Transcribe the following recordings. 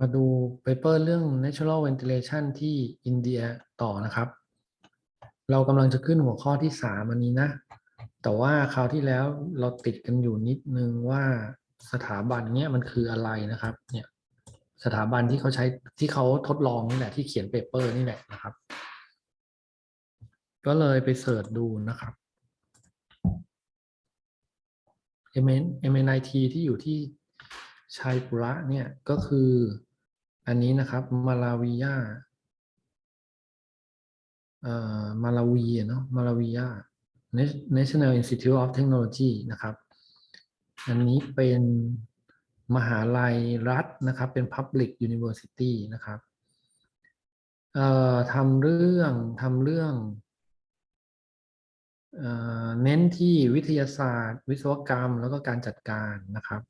มาดูเปเปอร์เรื่อง natural ventilation ที่อินเดียต่อนะครับ เรากำลังจะขึ้นหัวข้อที่สามอันนี้นะ แต่ว่าคราวที่แล้วเราติดกันอยู่นิดนึงว่าสถาบันเนี้ยมันคืออะไรนะครับ เนี่ยสถาบันที่เขาใช้ที่เขาทดลองนี่แหละที่เขียนเปเปอร์นี่แหละนะครับ ก็เลยไปเสิร์ชดูนะครับ MN MNIT ที่อยู่ที่ชัยปุระเนี่ยก็คือ อันนี้นะครับ มาลาวียาเอ่อมาลาวีเนาะมาลาวียา National Institute of Technology นะครับ อันนี้เป็นมหาลัยรัฐนะครับ เป็น Public University นะครับเอ่อทำเรื่องทำเรื่องเอ่อเน้นที่วิทยาศาสตร์ วิศวกรรมแล้วก็การจัดการนะครับ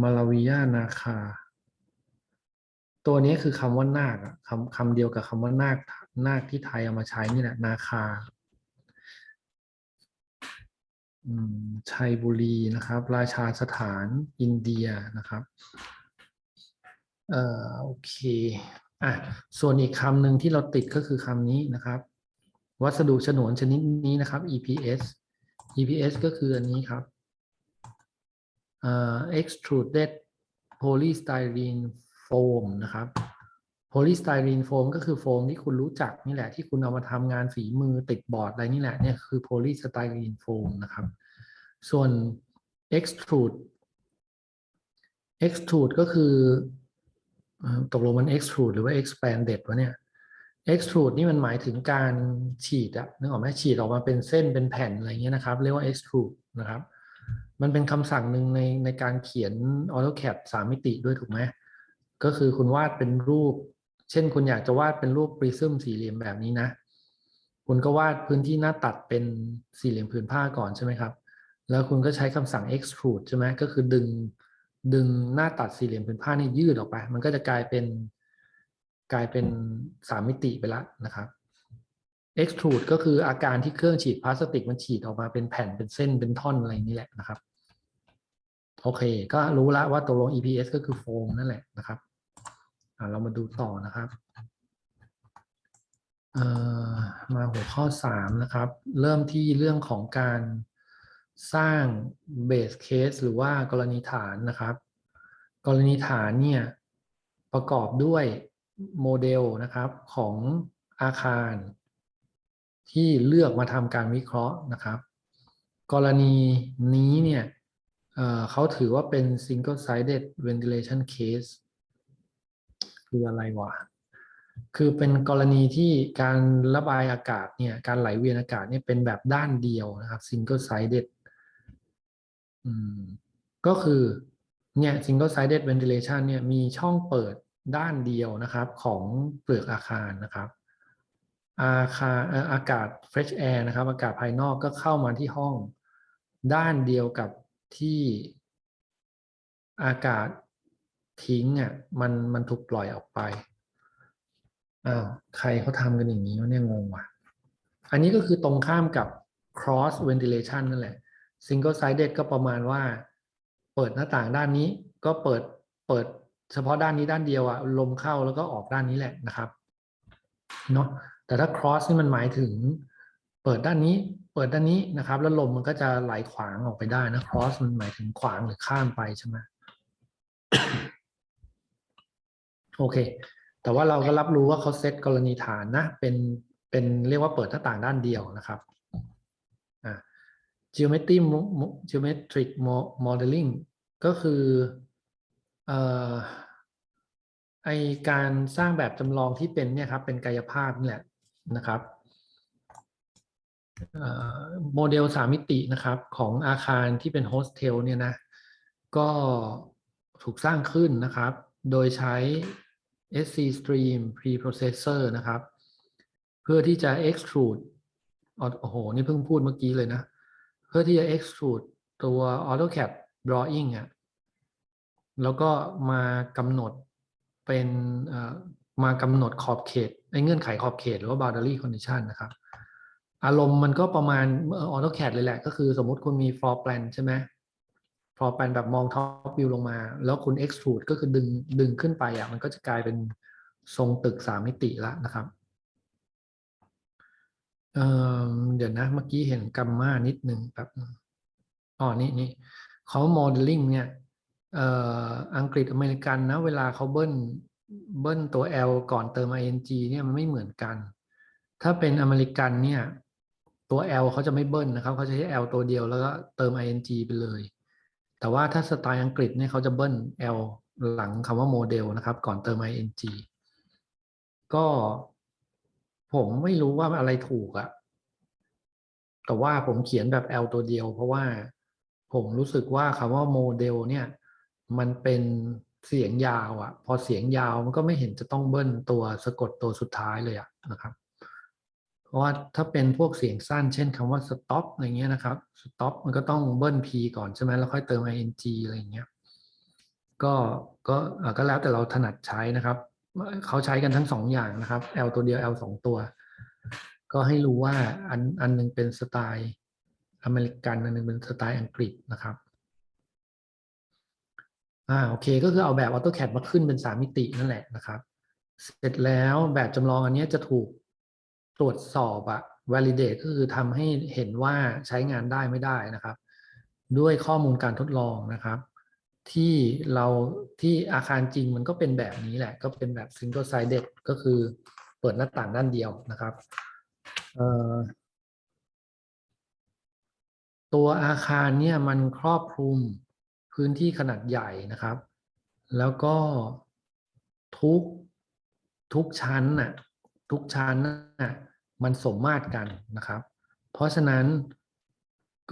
มาลาวิยานาคา ตัวนี้คือคำว่านาคคำคำเดียวกับคำว่านาคนาคที่ไทยเอามาใช้นี่แหละ นาคาชัยบุรีนะครับ ราชาสถานอินเดียนะครับเอ่อโอเคอะส่วนอีกคำหนึ่งที่เราติดก็คือคำนี้นะครับ วัสดุฉนวนชนิดนี้นะครับ EPS EPS ก็คืออันนี้ครับ extruded polystyrene foam นะครับ polystyrene foam ก็คือโฟมที่คุณรู้จักนี่แหละที่คุณเอามาทำงานฝีมือติดบอร์ดอะไรนี่แหละเนี่ยคือ polystyrene foam นะครับ ส่วน extrude extrude ก็คือเอ่อตกลงมัน extrude หรือว่า expanded วะเนี่ย extrude นี่มันหมายถึงการฉีดอะนึกออกไหมฉีดออกมาเป็นเส้นเป็นแผ่นอะไรเงี้ยนะครับ เรียกว่า extrude นะครับ มันเป็นคำสั่งหนึ่งในในการเขียน AutoCAD สามมิติด้วยถูกไหมก็คือคุณวาดเป็นรูป เช่นคุณอยากจะวาดเป็นรูปปริซึมสี่เหลี่ยมแบบนี้นะ คุณก็วาดพื้นที่หน้าตัดเป็นสี่เหลี่ยมผืนผ้าก่อนใช่ไหมครับ แล้วคุณก็ใช้คำสั่ง extrude ใช่ไหมก็คือดึงดึงหน้าตัดสี่เหลี่ยมผืนผ้านี่ยืดออกไป มันก็จะกลายเป็นกลายเป็นสามมิติไปล้วนะครับ extrude ก็คืออาการที่เครื่องฉีดพลาสติกมันฉีดออกมาเป็นแผ่นเป็นเส้นเป็นท่อนอะไรนี่แหละนะครับ โอเค ก็รู้แล้วว่าตกลง EPS ก็คือโฟมนั่นแหละนะครับเรามาดูต่อนะครับมาหัวข้อ 3 นะครับ เริ่มที่เรื่องของการสร้าง base case หรือว่ากรณีฐานนะครับ กรณีฐานเนี่ยประกอบด้วยโมเดลนะครับของอาคาร ที่เลือกมาทำการวิเคราะห์นะครับ กรณีนี้เนี่ย เขาถือว่าเป็น single sided ventilation case คืออะไรวะ คือเป็นกรณีที่การระบายอากาศเนี่ย การไหลเวียนอากาศเนี่ยเป็นแบบด้านเดียวนะครับ single sided อืมก็คือเนี่ย single sided ventilation เนี่ยมีช่องเปิดด้านเดียวนะครับของเปลือกอาคารนะครับ อาคารอากาศ fresh air นะครับ อากาศภายนอกก็เข้ามาที่ห้องด้านเดียวกับ ที่อากาศทิ้งอะมันมันถูกปล่อยออกไปอ้าวใครเขาทำกันอย่างนี้วะเนี่ยงงว่ะ อันนี้ก็คือตรงข้ามกับ cross ventilation นั่นแหละ single sided ก็ประมาณว่า เปิดหน้าต่างด้านนี้ก็เปิดเปิดเฉพาะด้านนี้ด้านเดียวอะลมเข้าแล้วก็ออกด้านนี้แหละนะครับเนาะแต่ถ้า cross นี่มันหมายถึง เปิดด้านนี้ เปิดด้านนี้นะครับ แล้วลมมันก็จะไหลขวางออกไปได้นะ cross มันหมายถึงขวางหรือข้ามไปใช่ไหมโอเค แต่ว่าเราก็รับรู้ว่าเขาเซตกรณีฐานนะ เป็นเป็นเรียกว่าเปิดหน้าต่างด้านเดียวนะครับอ่า geometry geometric modeling ก็คือเอ่อไอการสร้างแบบจำลองที่เป็นเนี่ยครับเป็นกายภาพนี่แหละนะครับ โมเดลสามมิตินะครับของอาคารที่เป็นโฮสเทลเนี่ยนะก็ถูกสร้างขึ้นนะครับ โดยใช้ SC Stream Preprocessor นะครับ เพื่อที่จะ extrude โอ้โห นี่เพิ่งพูดเมื่อกี้เลยนะ เพื่อที่จะ extrude ตัว AutoCAD drawing อะแล้วก็มากำหนดเป็นมากำหนดขอบเขตไอ้เงื่อนไขขอบเขตหรือว่า boundary condition นะครับ อารมณ์มันก็ประมาณออ AutoCAD เลยแหละ ก็คือสมมติคุณมี floor plan ใช่ไหมพอเป็นแบบมองท็อปวิวลงมา แล้วคุณ extrude ก็คือดึงดึงขึ้นไปอะมันก็จะกลายเป็นทรงตึกสามมิติแล้วนะครับเเดี๋ยวนะเมื่อกี้เห็นกัมมานิดหนึ่งแบบอ๋อนี่นี่เขาโมเดลลิ่งเนี่ยเอ่ออังกฤษอเมริกันนะ เวลาเขาเบิ้ลเบิ้ลตัว L ก่อนเติม ing เนี่ยมันไม่เหมือนกัน ถ้าเป็นอเมริกันเนี่ย ตัว L เขาจะไม่เบิ้ลนะครับเขาจะใช้ L ตัวเดียวแล้วก็เติม ing ไปเลย แต่ว่าถ้าสไตล์อังกฤษเนี่ยเขาจะเบิ้ล L หลังคำว่าโมเดลนะครับ ก่อนเติม ing ก็ผมไม่รู้ว่าอะไรถูกอะแต่ว่าผมเขียนแบบ L ตัวเดียว เพราะว่าผมรู้สึกว่าคำว่าโมเดลเนี่ย มันเป็นเสียงยาวอะพอเสียงยาวมันก็ไม่เห็นจะต้องเบิ้ลตัวสะกดตัวสุดท้ายเลยอะนะครับ ราะว่าถ้าเป็นพวกเสียงสั้น เช่นคำว่า stop อะไรเงี้ยนะครับ stop มันก็ต้องเบิ้ล p ก่อนใช่ไหมแล้วค่อยเติม ing อะไรเงี้ย ก็ก็ก็แล้วแต่เราถนัดใช้นะครับ เขาใช้กันทั้งสองอย่างนะครับ L ตัวเดียว L สองตัว ก็ให้รู้ว่าอันอันหนึงเป็นสไตล์อเมริกัน อันหนึงเป็นสไตล์อังกฤษนะครับอ่าโอเค ก็คือเอาแบบ AutoCAD มาขึ้นเป็นสามมิตินั่นแหละนะครับ เสร็จแล้วแบบจำลองอันนี้จะถูก รวจสอบอะ validate ก็คือทำให้เห็นว่าใช้งานได้ไม่ได้นะครับ ด้วยข้อมูลการทดลองนะครับ ที่เราที่อาคารจริงมันก็เป็นแบบนี้แหละ ก็เป็นแบบ single sided ก็คือเปิดหน้าต่างด้านเดียวนะครับตัวอาคารเนี่ยมันครอบคลุมพื้นที่ขนาดใหญ่นะครับ แล้วก็ทุกทุกชั้นน่ะทุกชั้นน่ะ มันสมมาตรกันนะครับ เพราะฉะนั้น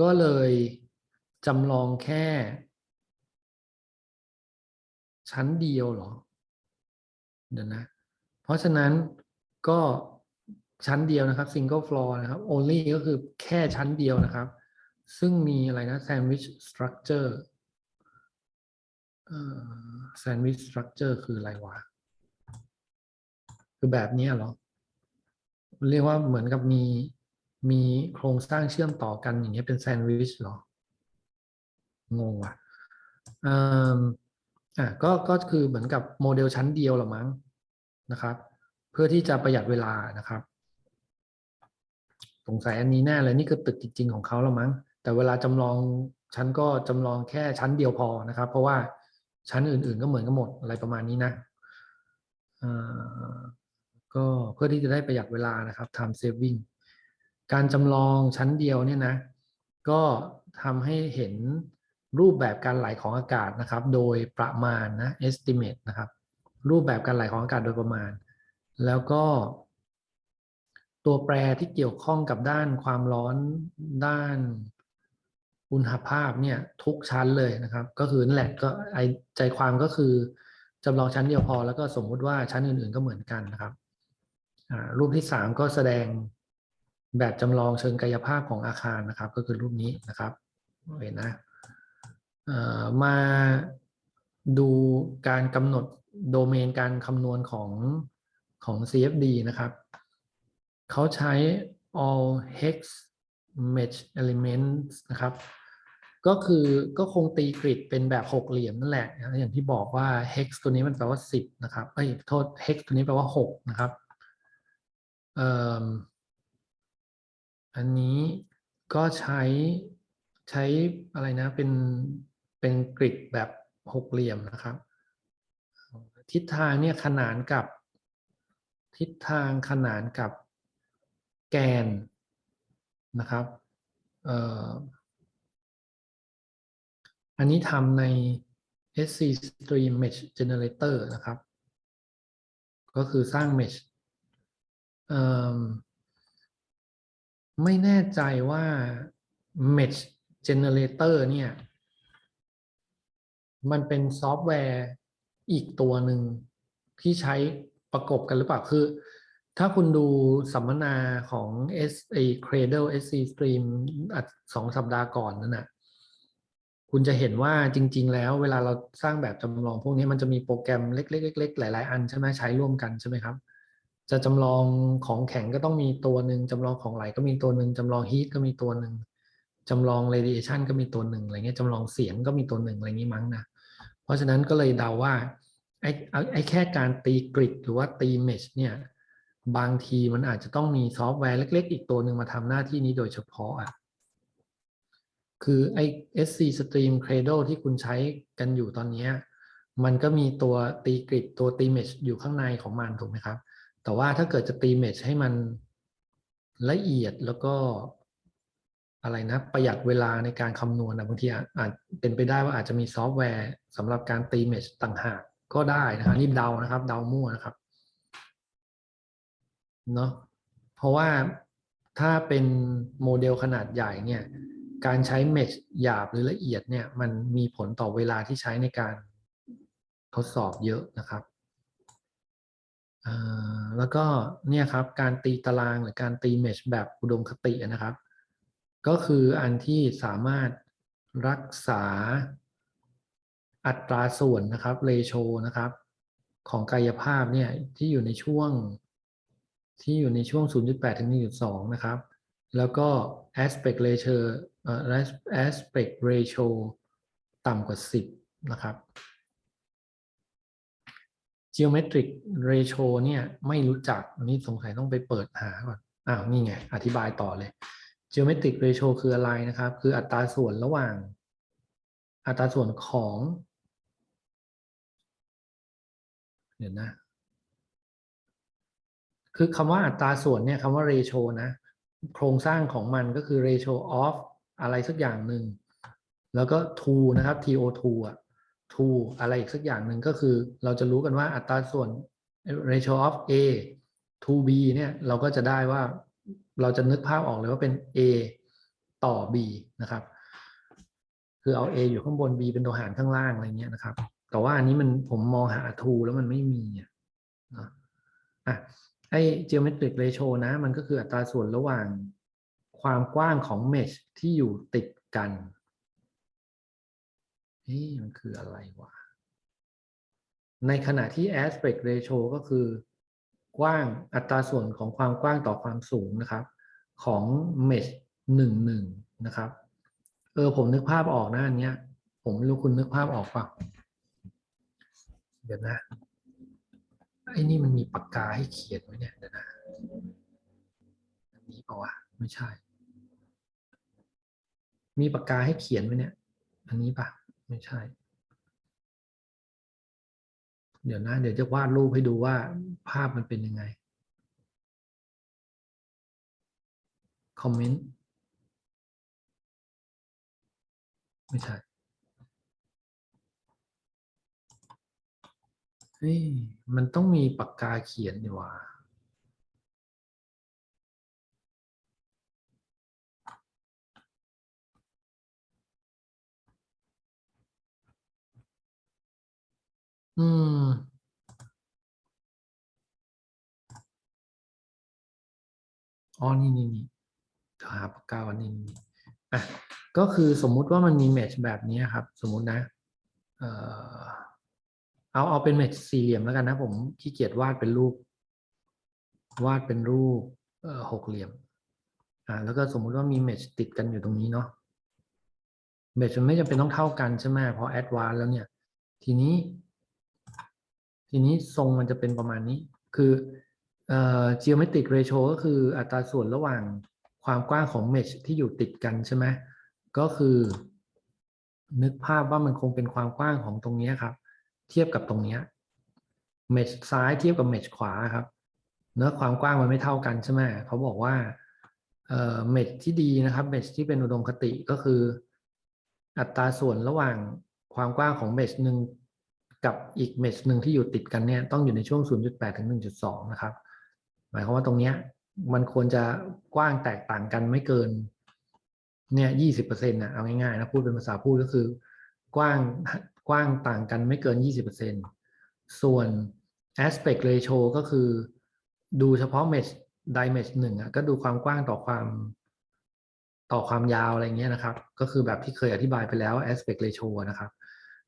ก็เลยจำลองแค่ ชั้นเดียวเหรอเดี๋ยวนะ เพราะฉะนั้นก็ชั้นเดียวนะครับ single floor นะครับ only ก็คือแค่ชั้นเดียวนะครับ ซึ่งมีอะไรนะ sandwich structure เอ่อ sandwich structure คืออะไรวะ คือแบบนี้เหรอ เรียกว่าเหมือนกับมีมีโครงสร้างเชื่อมต่อกันอย่างเงี้ยเป็นแซนด์วิชเหรอ งงว่ะอ่ออะก็ก็คือเหมือนกับโมเดลชั้นเดียวหรอมั้งนะครับ เพื่อที่จะประหยัดเวลานะครับสงสัยอันนี้แน่เลยนี่คือตึกจริงๆของเขาแล้วมั้ง แต่เวลาจำลองชั้นก็จำลองแค่ชั้นเดียวพอนะครับ เพราะว่าชั้นอื่นๆก็เหมือนกันหมดอะไรประมาณนี้นะอ่อ ก็เพื่อที่จะได้ประหยัดเวลานะครับ time saving การจำลองชั้นเดียวเนี่ยนะก็ทำให้เห็นรูปแบบการไหลของอากาศนะครับ โดยประมาณนะ estimate นะครับ รูปแบบการไหลของอากาศโดยประมาณ แล้วก็ ตัวแปรที่เกี่ยวข้องกับด้านความร้อนด้านอุณหภาพเนี่ยทุกชั้นเลยนะครับ ก็คือนั่นแหละก็ไอใจความก็คือจำลองชั้นเดียวพอ แล้วก็สมมุติว่าชั้นอื่น ๆ ก็เหมือนกันนะครับ รูปที่สามก็แสดงแบบจำลองเชิงกายภาพของอาคารนะครับ ก็คือรูปนี้นะครับเห็นนะมาดูการกำหนดโดเมนการคำนวณของของ CFD นะครับ เขาใช้ all hex mesh elements นะครับ ก็คือก็คงตีกริดเป็นแบบหกเหลี่ยมนั่นแหละนะอย่างที่บอกว่า hex ตัวนี้มันแปลว่าสิบนะครับ เอ้ย โทษ hex ตัวนี้แปลว่าหกนะครับ อันนี้ก็ใช้ใช้อะไรนะเป็นเป็นกริดแบบหกเหลี่ยมนะครับ ทิศทางเนี่ยขนานกับ ทิศทางขนานกับแกนนะครับอันนี้ทำใน SC Stream Mesh Generator นะครับ ก็คือสร้าง Mesh เอ่อ ไม่แน่ใจว่า Mesh Generator เนี่ย มันเป็นซอฟต์แวร์อีกตัวหนึ่งที่ใช้ประกบกันหรือเปล่า คือ ถ้าคุณดูสัมมนาของ S A Cradle SC Stream สองสัปดาห์ก่อนนั่นนะคุณจะเห็นว่าจริง ๆ แล้วเวลาเราสร้างแบบจำลองพวกนี้มันจะมีโปรแกรมเล็กๆๆหลาย ๆ อันใช่ไหมใช้ร่วมกันใช่ไหมครับ จะจำลองของแข็งก็ต้องมีตัวหนึ่งจำลองของไหลก็มีตัวหนึ่งจำลองฮีทก็มีตัวหนึ่งจำลอง radiation ก็มีตัวหนึ่งอะไรเงี้ยจำลองเสียงก็มีตัวหนึ่งอะไรงี้มั้งนะเพราะฉะนั้นก็เลยเดาว่าไอ้ไอ้แค่การตีกริดหรือว่าตีเมชเนี่ยบางทีมันอาจจะต้องมีซอฟต์แวร์เล็ก ๆ อีกตัวหนึ่งมาทำหน้าที่นี้โดยเฉพาะอะคือไอ้ SC Stream Cradle ที่คุณใช้กันอยู่ตอนนี้ มันก็มีตัวตีกริดตัวตีเมชอยู่ข้างในของมันถูกไหมครับ แต่ว่าถ้าเกิดจะตีเมชให้มันละเอียดแล้วก็อะไรนะ ประหยัดเวลาในการคำนวณนะบางทีอาจเป็นไปได้ว่าอาจจะมีซอฟต์แวร์สำหรับการตีเมชต่างหากก็ได้นะครับนี่เดานะครับเดามั่วนะครับเนาะเพราะว่าถ้าเป็นโมเดลขนาดใหญ่เนี่ย การใช้เมชหยาบหรือละเอียดเนี่ย มันมีผลต่อเวลาที่ใช้ในการทดสอบเยอะนะครับ แล้วก็เนี่ยครับการตีตารางหรือการตีเมชแบบอุดมคตินะครับ ก็คืออันที่สามารถรักษาอัตราส่วนนะครับเรโชนะครับของกายภาพเนี่ยที่อยู่ในช่วงที่อยู่ในช่วง 0.8 ถึง 1.2 นะครับ แล้วก็ aspect ratio เอ่อ aspect ratio ต่ำกว่า 10 นะครับ geometric ratio เนี่ยไม่รู้จักอันนี้สงสัยต้องไปเปิดหาก่อนอ้าวนี่ไง อธิบายต่อเลย geometric ratio คืออะไรนะครับ คืออัตราส่วนระหว่าง อัตราส่วนของเดี๋ยวนะ คือคำว่าอัตราส่วนเนี่ยคำว่า ratio นะ โครงสร้างของมันก็คือ ratio of อะไรสักอย่างหนึ่ง แล้วก็ to นะครับ to2 อะ to อะไรอีกสักอย่างหนึ่งก็คือ เราจะรู้กันว่าอัตราส่วน ratio of a to b เนี่ยเราก็จะได้ว่าเราจะนึกภาพออกเลยว่าเป็น a ต่อ b นะครับ คือเอา a อยู่ข้างบน b เป็นตัวหารข้างล่างอะไรเงี้ยนะครับ แต่ว่าอันนี้มันผมมองหา to แล้วมันไม่มีอะนะอะไอ้ geometric ratio นะมันก็คืออัตราส่วนระหว่างความกว้างของ mesh ที่อยู่ติดกัน เฮ้ยมันคืออะไรวะ ในขณะที่ aspect ratio ก็คือกว้างอัตราส่วนของความกว้างต่อความสูงนะครับ ของ mesh หนึ่งหนึ่งนะครับ เออผมนึกภาพออกนะอันเนี้ย ผมไม่รู้คุณนึกภาพออกปล่าเดี๋ยวนะไอ้นี่มันมีปากกาให้เขียนไว้เนี่ยเดี๋ยวนะอันนี้เปล่าวะไม่ใช่ มีปากกาให้เขียนไว้เนี่ย อันนี้ปะ ไม่ใช่ เดี๋ยวนะ เดี๋ยวจะวาดรูปให้ดูว่าภาพมันเป็นยังไง คอมเมนต์ ไม่ใช่เฮ้ยมันต้องมีปากกาเขียนดีว่า อืม อ๋อ นี่นี่นี่เดี๋ยวหาปากกาวันนี้นี่อะ ก็คือสมมุติว่ามันมีเมชแบบนี้ครับ สมมุตินะ เอ่อเอาเอาเป็นเมชสี่เหลี่ยมแล้วกันนะ ผมขี้เกียจวาดเป็นรูป วาดเป็นรูปหกเหลี่ยม อ่า แล้วก็สมมุติว่ามีเมชติดกันอยู่ตรงนี้เนาะเมชมันไม่จำเป็นต้องเท่ากันใช่ไหมพอแอดวานแล้วเนี่ย ทีนี้ ทีนี้ทรงมันจะเป็นประมาณนี้ คือเอ่อ geometric ratio ก็คืออัตราส่วนระหว่างความกว้างของ mesh ที่อยู่ติดกันใช่ไหมก็คือ นึกภาพว่ามันคงเป็นความกว้างของตรงนี้ครับ เทียบกับตรงนี้ mesh ซ้ายเทียบกับ mesh ขวาครับ เนื้อความกว้างมันไม่เท่ากันใช่ไหมเขาบอกว่าเอ่อ mesh ที่ดีนะครับ mesh ที่เป็นอุดมคติก็คือ อัตราส่วนระหว่างความกว้างของ mesh หนึ่ง กับอีก mesh หนึ่งที่อยู่ติดกันเนี่ยต้องอยู่ในช่วง 0.8 ถึง 1.2 นะครับ หมายความว่าตรงเนี้ยมันควรจะกว้างแตกต่างกันไม่เกินเนี่ยยี่สิบเปอร์เซ็นต์นะเอาง่ายๆนะพูดเป็นภาษาพูดก็คือกว้างกว้างต่างกันไม่เกินยี่สิบเปอร์เซ็นต์ส่วน aspect ratio ก็คือ ดูเฉพาะ mesh dimension หนึ่งอะก็ดูความกว้างต่อความต่อความยาวอะไรเงี้ยนะครับ ก็คือแบบที่เคยอธิบายไปแล้ว aspect ratio นะครับ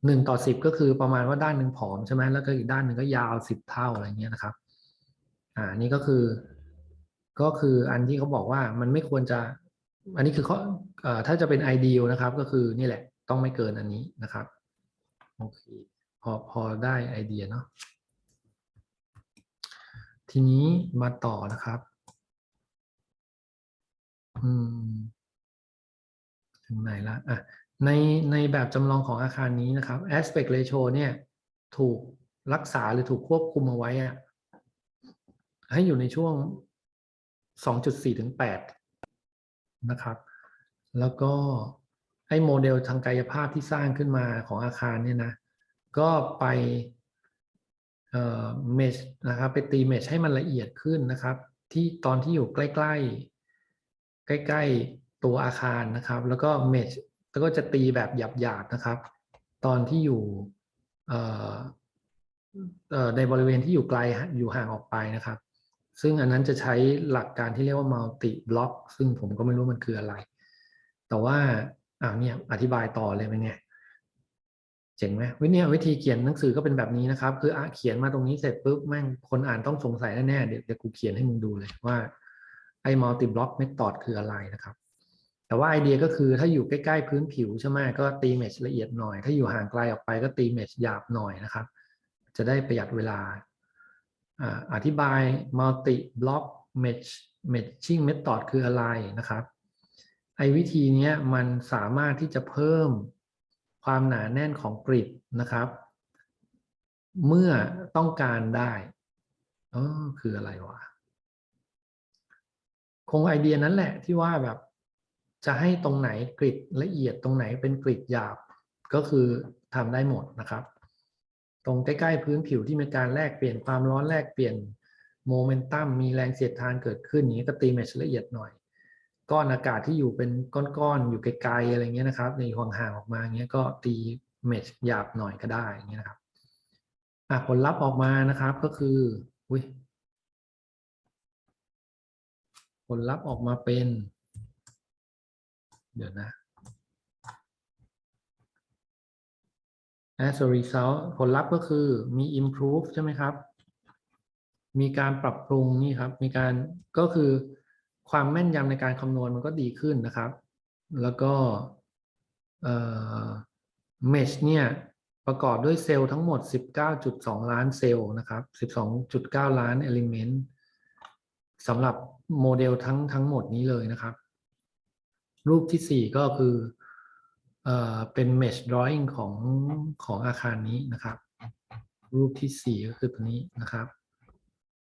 หนึ่งต่อสิบก็คือประมาณว่าด้านหนึ่งผอมใช่ไหมแล้วก็อีกด้านหนึ่งก็ยาวสิบเท่าอะไรเงี้ยนะครับ อ่านี่ก็คือ ก็คืออันที่เขาบอกว่ามันไม่ควรจะ อันนี้คือข้อเอ่อถ้าจะเป็น ideal นะครับ ก็คือนี่แหละ ต้องไม่เกินอันนี้นะครับโอเคพอพอได้ไอเดียเนาะทีนี้มาต่อนะครับ อืม ถึงไหนละอะ ในในแบบจำลองของอาคารนี้นะครับ aspect ratio เนี่ยถูกรักษาหรือถูกควบคุมเอาไว้อะให้อยู่ในช่วง 2.4 ถึง 8 นะครับ แล้วก็ไอ้โมเดลทางกายภาพที่สร้างขึ้นมาของอาคารเนี่ยนะ ก็ไปเอ่อเมชนะครับ ไปตีเมชให้มันละเอียดขึ้นนะครับ ที่ตอนที่อยู่ใกล้ ๆ ใกล้ ๆ ตัวอาคารนะครับ แล้วก็เมช แล้วก็จะตีแบบหยาบๆนะครับ ตอนที่อยู่ในบริเวณที่อยู่ไกลอยู่ห่างออกไปนะครับ ซึ่งอันนั้นจะใช้หลักการที่เรียกว่า multi block ซึ่งผมก็ไม่รู้มันคืออะไร แต่ว่าอ่าเนี่ยอธิบายต่อเลยเป็นไงเจ๋งไหมวิเนี่ยวิธีเขียนหนังสือก็เป็นแบบนี้นะครับ คืออเขียนมาตรงนี้เสร็จปุ๊บแม่งคนอ่านต้องสงสัยแน่ๆเดี๋ยวเดี๋ยวกูเขียนให้มึงดูเลยว่าไอ้ multi block method คืออะไรนะครับ แต่ว่าไอเดียก็คือถ้าอยู่ใกล้ๆพื้นผิวใช่ไหมก็ตีเมชละเอียดหน่อย ถ้าอยู่ห่างไกลออกไปก็ตีเมชหยาบหน่อยนะครับ จะได้ประหยัดเวลา อธิบาย multi block mesh matching method คืออะไรนะครับไอ้วิธีนี้มันสามารถที่จะเพิ่มความหนาแน่นของกริดนะครับ เมื่อต้องการได้เออคืออะไรวะ คงไอเดียนั้นแหละที่ว่าแบบ จะให้ตรงไหนกริดละเอียดตรงไหนเป็นกริดหยาบก็คือทำได้หมดนะครับ ตรงใกล้ ๆ พื้นผิวที่มีการแลกเปลี่ยนความร้อนแลกเปลี่ยนโมเมนตัมมีแรงเสียดทานเกิดขึ้นอย่างนี้ก็ตีเมชละเอียดหน่อย ก้อนอากาศที่อยู่เป็นก้อนๆอยู่ไกลๆอะไรเงี้ยนะครับ ในห่างๆออกมาเงี้ยก็ตีเมชหยาบหน่อยก็ได้อย่างเงี้ยนะครับอะผลลัพธ์ออกมานะครับก็คืออุ้ยผลลัพธ์ออกมาเป็น เดี๋ยวนะ as a result ผลลัพธ์ก็คือมี improve ใช่ไหมครับ มีการปรับปรุงนี่ครับ มีการก็คือความแม่นยำในการคำนวณมันก็ดีขึ้นนะครับ แล้วก็เอ่อ mesh เนี่ยประกอบด้วยเซลล์ทั้งหมด 19.2 ล้านเซลล์นะครับ 12.9 ล้าน element สำหรับโมเดลทั้งทั้งหมดนี้เลยนะครับ รูปที่4ก็คือเอ่อเป็น mesh drawing ของของอาคารนี้นะครับ รูปที่4ก็คือตัวนี้นะครับ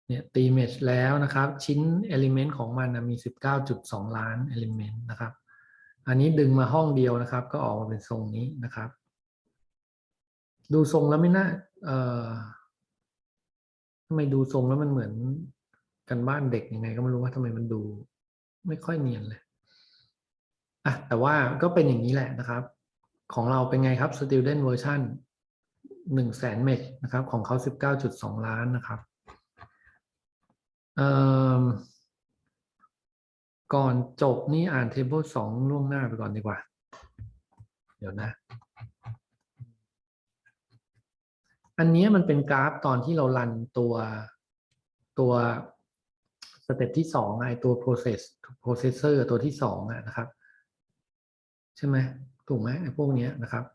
เนี่ยตีเมชแล้วนะครับ ชิ้น element ของมันนะมี 19.2 ล้าน element นะครับ อันนี้ดึงมาห้องเดียวนะครับ ก็ออกมาเป็นทรงนี้นะครับ ดูทรงแล้วไม่น่าเอ่อทำไมดูทรงแล้วมันเหมือนกันบ้านเด็กยังไง ก็ไม่รู้ว่าทำไมมันดู ไม่ค่อยเนียนเลย อะแต่ว่าก็เป็นอย่างนี้แหละนะครับ ของเราเป็นไงครับ student version หนึ่งแสนเมชนะครับ ของเขา19.2ล้านนะครับเอ่อก่อนจบนี่อ่าน table สองล่วงหน้าไปก่อนดีกว่า เดี๋ยวนะ อันนี้มันเป็นกราฟตอนที่เรารันตัวตัวสเต็ปที่สองไอตัว process processor ตัวที่สองนะครับ ใช่ไหมถูกไหมไอ้พวกนี้นะครับ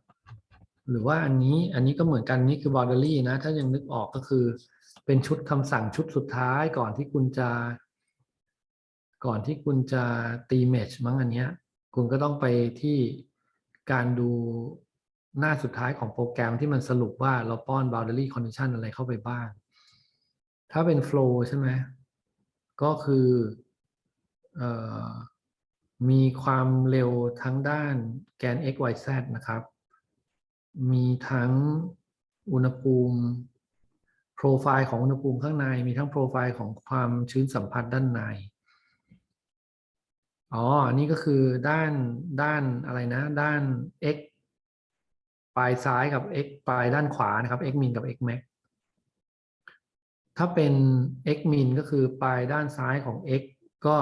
หรือว่าอันนี้อันนี้ก็เหมือนกันนี่คือ boundary นะ ถ้ายังนึกออกก็คือ เป็นชุดคำสั่งชุดสุดท้ายก่อนที่คุณจะ ก่อนที่คุณจะตีเมชมั้งอันเนี้ย คุณก็ต้องไปที่การดูหน้าสุดท้ายของโปรแกรมที่มันสรุปว่าเราป้อน boundary condition อะไรเข้าไปบ้าง ถ้าเป็น flow ใช่ไหมก็คือเอ่อ มีความเร็วทั้งด้านแกน x y z นะครับ มีทั้งอุณหภูมิโปรไฟล์ของอุณหภูมิข้างใน มีทั้งโปรไฟล์ของความชื้นสัมผัสด้านใน อ๋อ อันนี้ก็คือด้านด้านอะไรนะ ด้าน x ปลายซ้ายกับ x ปลายด้านขวานะครับ x min กับ x max ถ้าเป็น x min ก็คือปลายด้านซ้ายของ x ก็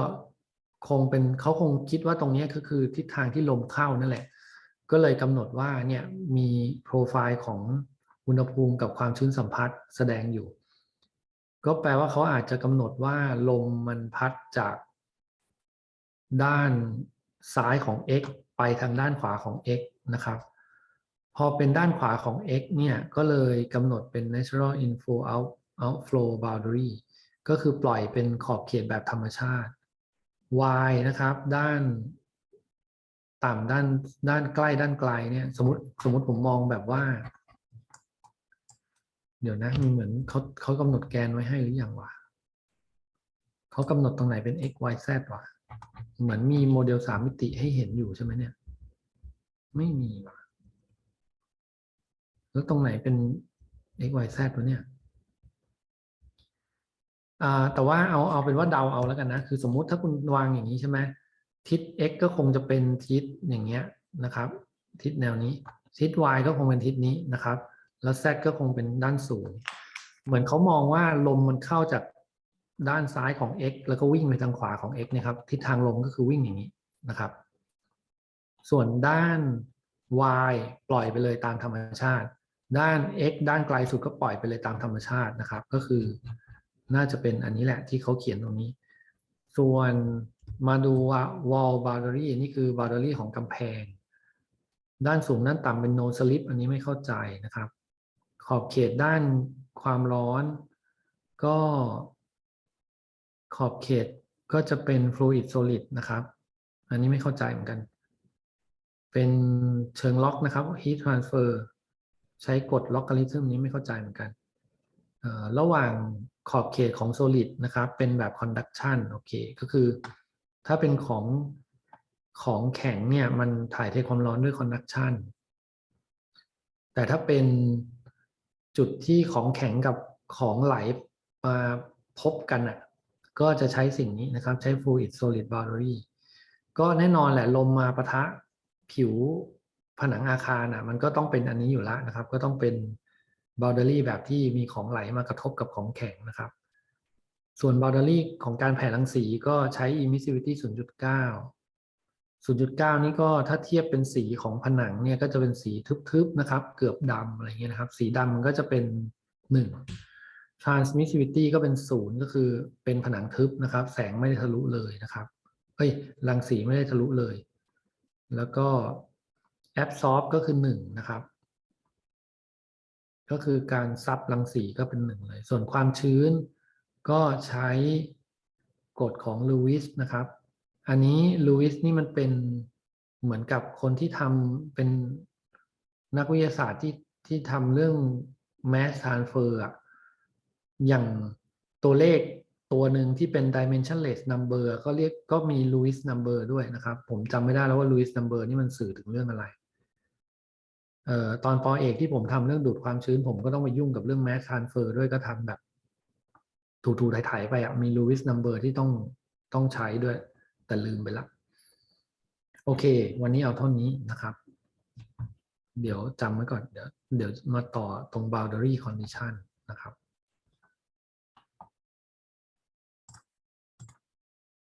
คงเป็นเขาคงคิดว่าตรงนี้ก็คือทิศทางที่ลมเข้านั่นแหละ ก็เลยกำหนดว่าเนี่ยมีโปรไฟล์ของอุณหภูมิกับความชื้นสัมผัสแสดงอยู่ ก็แปลว่าเขาอาจจะกำหนดว่าลมมันพัดจาก ด้านซ้ายของ x ไปทางด้านขวาของ x นะครับพอเป็นด้านขวาของ x เนี่ยก็เลยกำหนดเป็น natural inflow out outflow boundary ก็คือปล่อยเป็นขอบเขตแบบธรรมชาติ y นะครับ ด้านต่ำด้านด้านใกล้ด้านไกลเนี่ยสมมติสมมติผมมองแบบว่า เดี๋ยวนะมีเหมือนเขาเขากำหนดแกนไว้ให้หรือยังวะเขากำหนดตรงไหนเป็น x y z วะเหมือนมีโมเดลสามมิติให้เห็นอยู่ใช่ไหมเนี่ย ไม่มีวะแล้วตรงไหนเป็น x y z วะเนี่ย แต่ว่าเอาเอาเป็นว่าเดาเอาแล้วกันนะ คือสมมุติถ้าคุณวางอย่างนี้ใช่ไหมทิศ x ก็คงจะเป็นทิศอย่างเงี้ยนะครับ ทิศแนวนี้ ทิศ y ก็คงเป็นทิศนี้นะครับ แล้ว z ก็คงเป็นด้านสูงเหมือนเขามองว่าลมมันเข้าจากด้านซ้ายของ x แล้วก็วิ่งไปทางขวาของ x นะครับ ทิศทางลมก็คือวิ่งอย่างนี้นะครับ ส่วนด้าน y ปล่อยไปเลยตามธรรมชาติ ด้าน x ด้านไกลสุดก็ปล่อยไปเลยตามธรรมชาตินะครับ ก็คือ น่าจะเป็นอันนี้แหละที่เขาเขียนตรงนี้ ส่วนมาดูว่า wall boundary นี่คือ boundary ของกำแพง ด้านสูงด้านต่ำเป็น no slip อันนี้ไม่เข้าใจนะครับ ขอบเขตด้านความร้อน ก็ขอบเขตก็จะเป็น fluid solid นะครับ อันนี้ไม่เข้าใจเหมือนกัน เป็นเชิงล็อกนะครับ heat transfer ใช้กฎล็อกกริทึมนี้ไม่เข้าใจเหมือนกัน ระหว่าง ขอบเขตของ solid นะครับ เป็นแบบ conduction โอเค ก็คือถ้าเป็นของของแข็งเนี่ยมันถ่ายเทความร้อนด้วย conduction แต่ถ้าเป็นจุดที่ของแข็งกับของไหลมาพบกันอะ ก็จะใช้สิ่งนี้นะครับ ใช้ fluid solid boundary ก็แน่นอนแหละลมมาปะทะผิวผนังอาคารอะ มันก็ต้องเป็นอันนี้อยู่แล้วนะครับ ก็ต้องเป็น boundary แบบที่มีของไหลมากระทบกับของแข็งนะครับ ส่วน boundary ของการแผ่รังสีก็ใช้ emissivity 0.9 0.9 นี่ก็ถ้าเทียบเป็นสีของผนังเนี่ยก็จะเป็นสีทึบๆนะครับ เกือบดำอะไรเงี้ยนะครับ สีดำมันก็จะเป็น 1 transmissivity ก็เป็น 0 ก็คือเป็นผนังทึบนะครับ แสงไม่ได้ทะลุเลยนะครับเอ้ยรังสีไม่ได้ทะลุเลย แล้วก็ absorb ก็คือ 1 นะครับ ก็คือการซับรังสีก็เป็นหนึ่งเลย ส่วนความชื้นก็ใช้กฎของลูวิสนะครับ อันนี้ลูวิสนี่มันเป็นเหมือนกับคนที่ทำเป็นนักวิทยาศาสตร์ที่ที่ทำเรื่อง mass transfer อะอย่างตัวเลขตัวหนึ่งที่เป็น dimensionless number ก็เรียกก็มี Lewis number ด้วยนะครับ ผมจำไม่ได้แล้วว่า Lewis number นี่มันสื่อถึงเรื่องอะไร เอ่อตอนปอเอกที่ผมทำเรื่องดูดความชื้น ผมก็ต้องไปยุ่งกับเรื่องแมสทานเฟอร์ด้วยก็ทำแบบถูๆไถๆไปอะมีลูวิสนัมเบอร์ที่ต้องต้องใช้ด้วย แต่ลืมไปละโอเค วันนี้เอาเท่านี้นะครับ เดี๋ยวจำไว้ก่อน เดี๋ยวเดี๋ยวมาต่อตรง boundary condition นะครับ